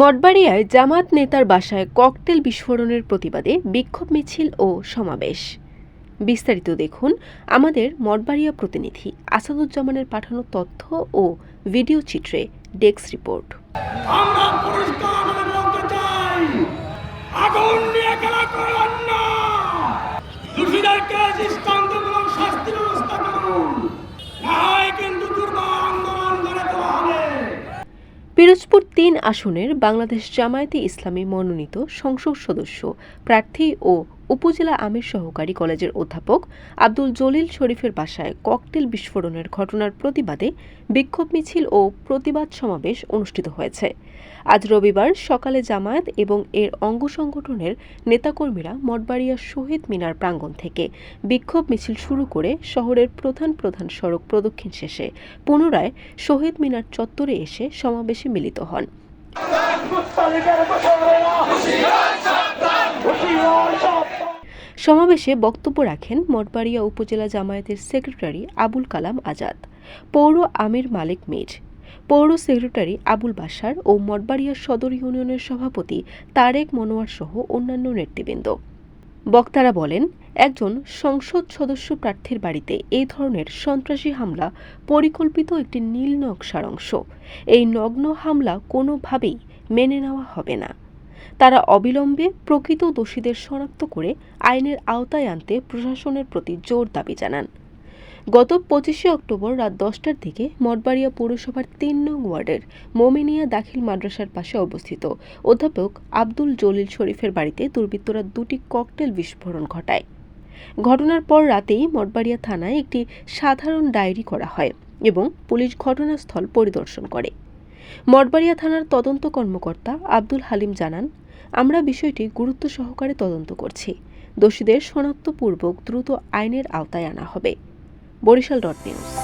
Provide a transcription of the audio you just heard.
মঠবাড়িয়ায় জামাত নেতার বাসায় ককটেল বিস্ফোরণের প্রতিবাদে বিক্ষোভ মিছিল ও সমাবেশ। বিস্তারিত দেখুন আমাদের মঠবাড়িয়া প্রতিনিধি আসাদুজ্জামানের পাঠানো তথ্য ও ভিডিও চিত্রে ডেস্ক রিপোর্ট। তিন আসনের বাংলাদেশ জামায়াতে ইসলামী মনোনীত সংসদ সদস্য প্রার্থী ও উপজেলা আমির সহকারী কলেজের অধ্যাপক আব্দুল জলিল শরীফের বাসায় ককটেল বিস্ফোরণের ঘটনার প্রতিবাদে বিক্ষোভ মিছিল ও প্রতিবাদ সমাবেশ অনুষ্ঠিত হয়েছে। আজ রবিবার সকালে জামায়াত এবং এর অঙ্গ সংগঠনের নেতাকর্মীরা মঠবাড়িয়া শহীদ মিনার প্রাঙ্গণ থেকে বিক্ষোভ মিছিল শুরু করে শহরের প্রধান প্রধান সড়ক প্রদক্ষিণ শেষে পুনরায় শহীদ মিনার চত্বরে এসে সমাবেশে মিলিত হন। সমাবেশে বক্তব্য রাখেন মঠবাড়িয়া উপজেলা জামায়াতের সেক্রেটারি আবুল কালাম আজাদ, পৌর আমির মালিক মীর, পৌর সেক্রেটারি আবুল বাসার ও মঠবাড়িয়া সদর ইউনিয়নের সভাপতি তারেক মনোয়ার সহ অন্যান্য নেতৃবৃন্দ। বক্তারা বলেন, একজন সংসদ সদস্য প্রার্থীর বাড়িতে এই ধরনের সন্ত্রাসী হামলা পরিকল্পিত একটি নীল নকশার অংশ। এই নগ্ন হামলা কোনোভাবেই মেনে নেওয়া হবে না। তারা অবিলম্বে প্রকৃত দোষীদের শনাক্ত করে আইনের আওতায় আনতে প্রশাসনের প্রতি জোর দাবি জানান। গত পঁচিশে অক্টোবর রাত দশটার দিকে মঠবাড়িয়া পৌরসভার তিন নং ওয়ার্ডের মোমিনিয়া দাখিল মাদ্রাসার পাশে অবস্থিত অধ্যাপক আব্দুল জলিল শরীফের বাড়িতে দুর্বৃত্তরা দুটি ককটেল বিস্ফোরণ ঘটায়। ঘটনার পর রাতেই মঠবাড়িয়া থানায় একটি সাধারণ ডায়েরি করা হয় এবং পুলিশ ঘটনাস্থল পরিদর্শন করে। মঠবাড়িয়া থানার তদন্ত কর্মকর্তা আব্দুল হালিম জানান, আমরা বিষয়টি গুরুত্ব সহকারে তদন্ত করছি। দোষীদের শনাক্তপূর্বক দ্রুত আইনের আওতায় আনা হবে। Barishal dot news.